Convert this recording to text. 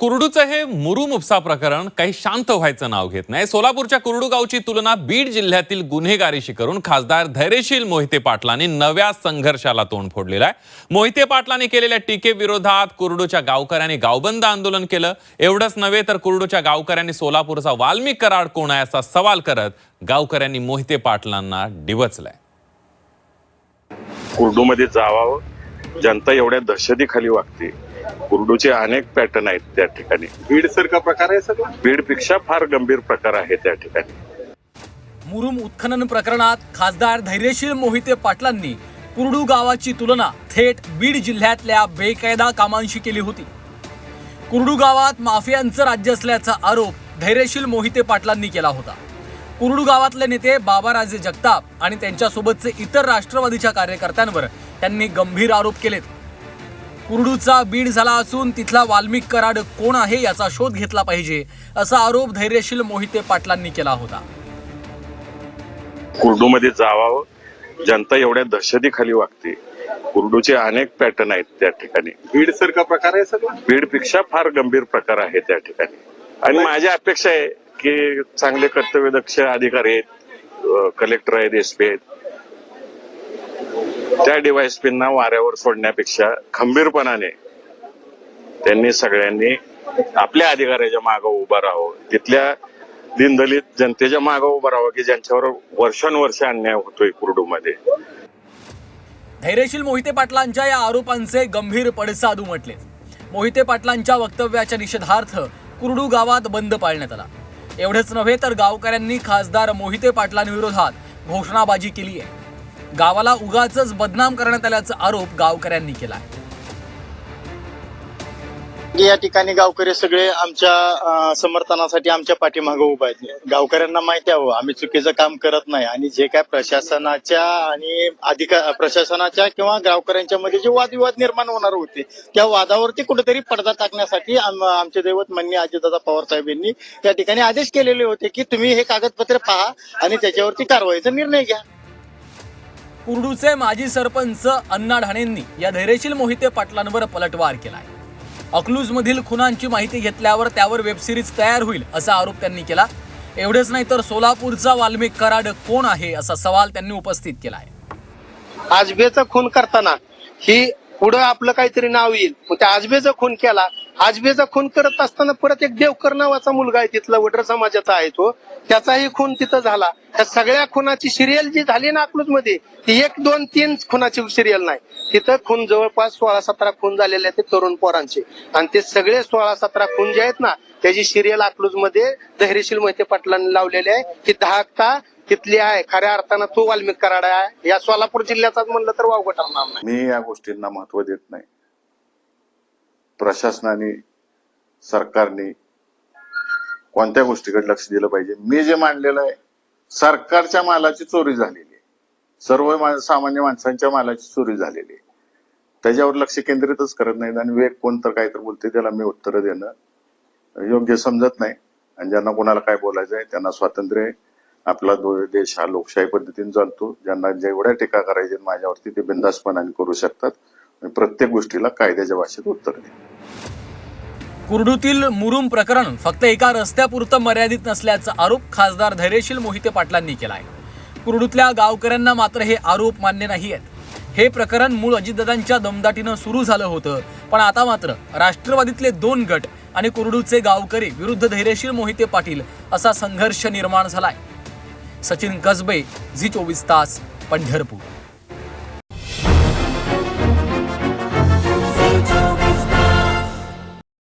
कुरडूचं हे मुरुम उपसा प्रकरण काही शांत व्हायचं नाव घेत नाही. सोलापूरच्या कुरडू गावची तुलना बीड जिल्ह्यातील गुन्हेगारीशी करून खासदार धैर्यशील मोहिते पाटलांनी नव्या संघर्षाला तोंड फोडलेलं आहे. मोहिते पाटलांनी केलेल्या टीकेविरोधात कुरडूच्या गावकऱ्यांनी गावबंद आंदोलन केलं. एवढंच नव्हे तर कुरडूच्या गावकऱ्यांनी सोलापूरचा वाल्मिक कराड कोण आहे असा सवाल करत गावकऱ्यांनी मोहिते पाटलांना डिवचलाय. कुर्डूमध्ये जावावं जनता एवढ्या दहशतीखाली वागते. कुर्डूचे अनेक पॅटर्न आहेत त्या ठिकाणी. बीड सारखा प्रकार आहे सगळं? बीडपेक्षा फार गंभीर प्रकार आहे त्या ठिकाणी. मुरुम उत्खनन प्रकरणात खासदार धैर्यशील मोहिते पाटलांनी कुरडू गावाची तुलना थेट बीड जिल्ह्यातल्या बेकायदा कामांशी केली होती. कुरडू गावात माफियांचं राज्य असल्याचा आरोप धैर्यशील मोहिते पाटलांनी केला होता. कुरडू गावातले नेते बाबाराजे जगताप आणि त्यांच्यासोबतचे इतर राष्ट्रवादीच्या कार्यकर्त्यांवर त्यांनी गंभीर आरोप केलेत. कुरडूचा बीड झाला असून तिथला वाल्मिक कराड कोण आहे याचा शोध घेतला पाहिजे असा आरोप धैर्यशील मोहिते पाटलांनी केला होता. कुर्डूमध्ये जावावं जनता एवढ्या दहशतीखाली वागते. कुर्डूचे अनेक पॅटर्न आहेत त्या ठिकाणी. बीड सारखा प्रकार आहे सगळं? बीडपेक्षा फार गंभीर प्रकार आहे त्या ठिकाणी. आणि माझी अपेक्षा आहे की चांगले कर्तव्यदक्ष अधिकारी आहेत कलेक्टर आहेत एस पी आहेत त्या डीवायएसपींना वाऱ्यावर सोडण्यापेक्षा खंबीरपणाने त्यांनी सगळ्यांनी आपल्या अधिकाऱ्याच्या मागं उभं राहावं. तिथल्या दिनदलित जनतेच्या मागं उभं राहावं की ज्यांच्यावर वर्षानुवर्ष अन्याय होतोय कुर्डूमध्ये. धैर्यशील मोहिते पाटलांच्या या आरोपांचे गंभीर पडसाद उमटले मोहिते पाटलांच्या वक्तव्याच्या निषेधार्थ कुरडू गावात बंद पाळण्यात आला. एवढेच नव्हे तर गावकऱ्यांनी खासदार मोहिते पाटलांविरोधात घोषणाबाजी केली आहे गावाला उगाच बदनाम करण्यात आल्याचा आरोप गावकऱ्यांनी केला आहे. या ठिकाणी गावकरी सगळे आमच्या समर्थनासाठी आमच्या पाठीमागे उभा आहेत. गावकऱ्यांना माहिती आहे हो, आम्ही चुकीचं काम करत नाही. आणि जे काय प्रशासनाच्या आणि अधिकार प्रशासनाच्या किंवा गावकऱ्यांच्या मध्ये जे वादविवाद निर्माण होणार होते त्या वादावरती कुठेतरी पडदा टाकण्यासाठी आमचे दैवत मान्य अजितदादा पवार साहेब यांनी या ठिकाणी आदेश केलेले होते की तुम्ही हे कागदपत्र पहा आणि त्याच्यावरती कारवाईचा निर्णय घ्या. कुरडूचे माजी सरपंच अण्णा ढाणेंनी या धैर्यशील मोहिते पाटलांवर पलटवार केलाय. आहे मधील खुनांची माहिती घेतल्यावर त्यावर वेबसिरीज तयार होईल असा आरोप त्यांनी केला. एवढेच नाही तर सोलापूरचा वाल्मिक कराड कोण आहे असा सवाल त्यांनी उपस्थित केला आहे आजबेचा खून करताना ही पुढं आपलं काहीतरी नाव येईल. मग त्या आजबेचा खून केला आजबेचा खून करत असताना परत एक देवकर नावाचा मुलगा आहे तिथला वडर समाजाचा आहे तो. त्याचाही खून तिथं झाला. त्या सगळ्या खुनाची सिरियल जी झाली ना अकलूजमध्ये ती एक दोन तीन खुनाची सिरियल नाही. तिथं खून जवळपास सोळा सतरा खून झालेले आहेत ते तरुण पोरांचे. आणि ते सगळे सोळा सतरा खून जे आहेत ना त्याची सिरियल अकलूजमध्ये धैर्यशील मोहिते पाटलांनी लावलेली आहे. की दहा तिथली आहे. खऱ्या अर्थानं तो वाल्मिक कराड आहे. या सोलापूर जिल्ह्याचाच म्हणलं तर वावगं ठरणार नाही. मी या गोष्टींना महत्त्व देत नाही. प्रशासनाने सरकारने कोणत्या गोष्टीकडे लक्ष दिलं पाहिजे? मी जे मांडलेलं आहे सरकारच्या मालाची चोरी झालेली आहे. सर्व मा- सामान्य माणसांच्या मालाची चोरी झालेली आहे. त्याच्यावर लक्ष केंद्रितच करत नाहीत आणि वेग कोण तर काय तर बोलते त्याला मी उत्तर देणं योग्य समजत नाही. आणि ज्यांना कोणाला काय बोलायचं आहे त्यांना स्वातंत्र्य आहे. आपला देश हा लोकशाही पद्धतीने चालतो. ज्यांना जेवढ्या टीका करायच्या माझ्यावरती ते बिंदासपणाने करू शकतात. प्रत्येक गोष्टीला कायद्याच्या भाषेत उत्तर दे. कुर्डूतील मुरुम प्रकरण फक्त एका रस्त्यापुरतं मर्यादित नसल्याचा आरोप खासदार धैर्यशील मोहिते पाटलांनी केला आहे कुरडूतल्या गावकऱ्यांना मात्र हे आरोप मान्य नाही आहेत हे प्रकरण मूळ अजितदादांच्या दमदाटीनं सुरू झालं होतं पण आता मात्र राष्ट्रवादीतले दोन गट आणि कुर्डूचे गावकरी विरुद्ध धैर्यशील मोहिते पाटील असा संघर्ष निर्माण झालाय. सचिन कसबे झी चोवीस तास पंढरपूर.